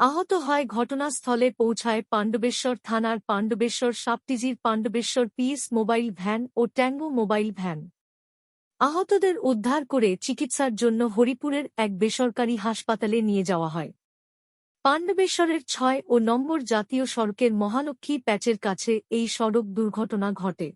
আহত হয় ঘটনাস্থলে পৌঁছায় পাণ্ডবেশ্বর থানার পাণ্ডবেশ্বর সাপটিজির পাণ্ডবেশ্বর পিএস মোবাইল ভ্যান ও ট্যাঙ্গো মোবাইল ভ্যান। আহতদের উদ্ধার করে চিকিৎসার জন্য হরিপুরের এক বেসরকারি হাসপাতালে নিয়ে যাওয়া হয়। পাণ্ডবেশ্বরের ছয় ও নম্বর জাতীয় সড়কের মহালক্ষ্মী প্যাচের কাছে এই সড়ক দুর্ঘটনা ঘটে।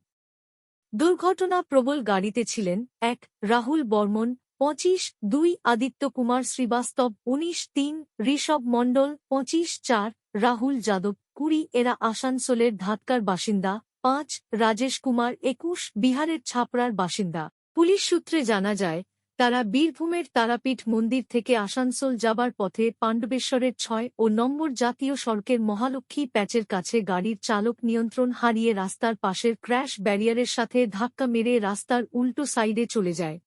দুর্ঘটনা প্রবল গাড়িতে ছিলেন এক রাহুল বর্মন পঁচিশ দুই আদিত্য কুমার শ্রীবাস্তব, উনিশ তিন ঋষভ মণ্ডল, পঁচিশ চার রাহুল যাদব, কুড়ি এরা আসানসোলের ধাতকার বাসিন্দা, পাঁচ রাজেশ কুমার, একুশ বিহারের ছাপড়ার বাসিন্দা। পুলিশ সূত্রে জানা যায়, তারা বীরভূমের তারাপীঠ মন্দির থেকে আসানসোল যাবার পথে পাণ্ডবেশ্বরের ছয় ও নম্বর জাতীয় সড়কের মহালক্ষ্মী প্যাচের কাছে গাড়ির চালক নিয়ন্ত্রণ হারিয়ে রাস্তার পাশের ক্র্যাশ ব্যারিয়ারের সাথে ধাক্কা মেরে রাস্তার উল্টো সাইডে চলে যায়।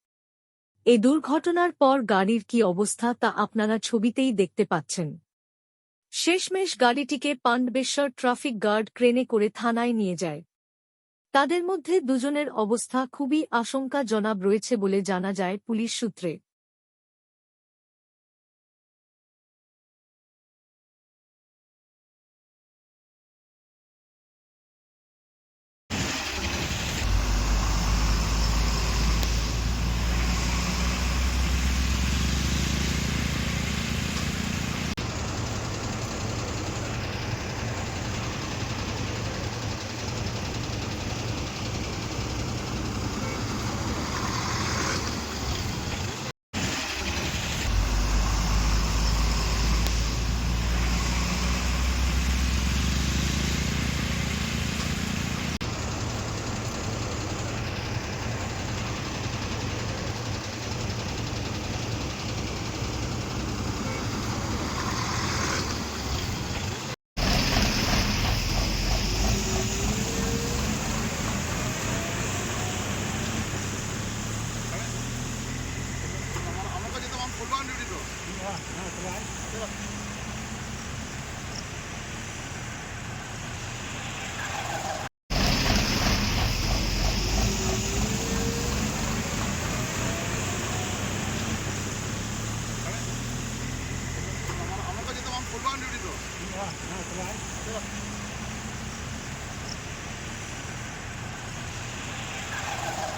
এ দুর্ঘটনার পর গাড়ির কি অবস্থা তা আপনারা ছবিতেই দেখতে পাচ্ছেন। শেষমেশ গাড়িটিকে পাণ্ডবেশ্বর ট্রাফিক গার্ড ক্রেনে করে থানায় নিয়ে যায়। তাদের মধ্যে দুজনের অবস্থা খুবই আশঙ্কাজনক রয়েছে বলে জানা যায় পুলিশ সূত্রে। তো আমার come তো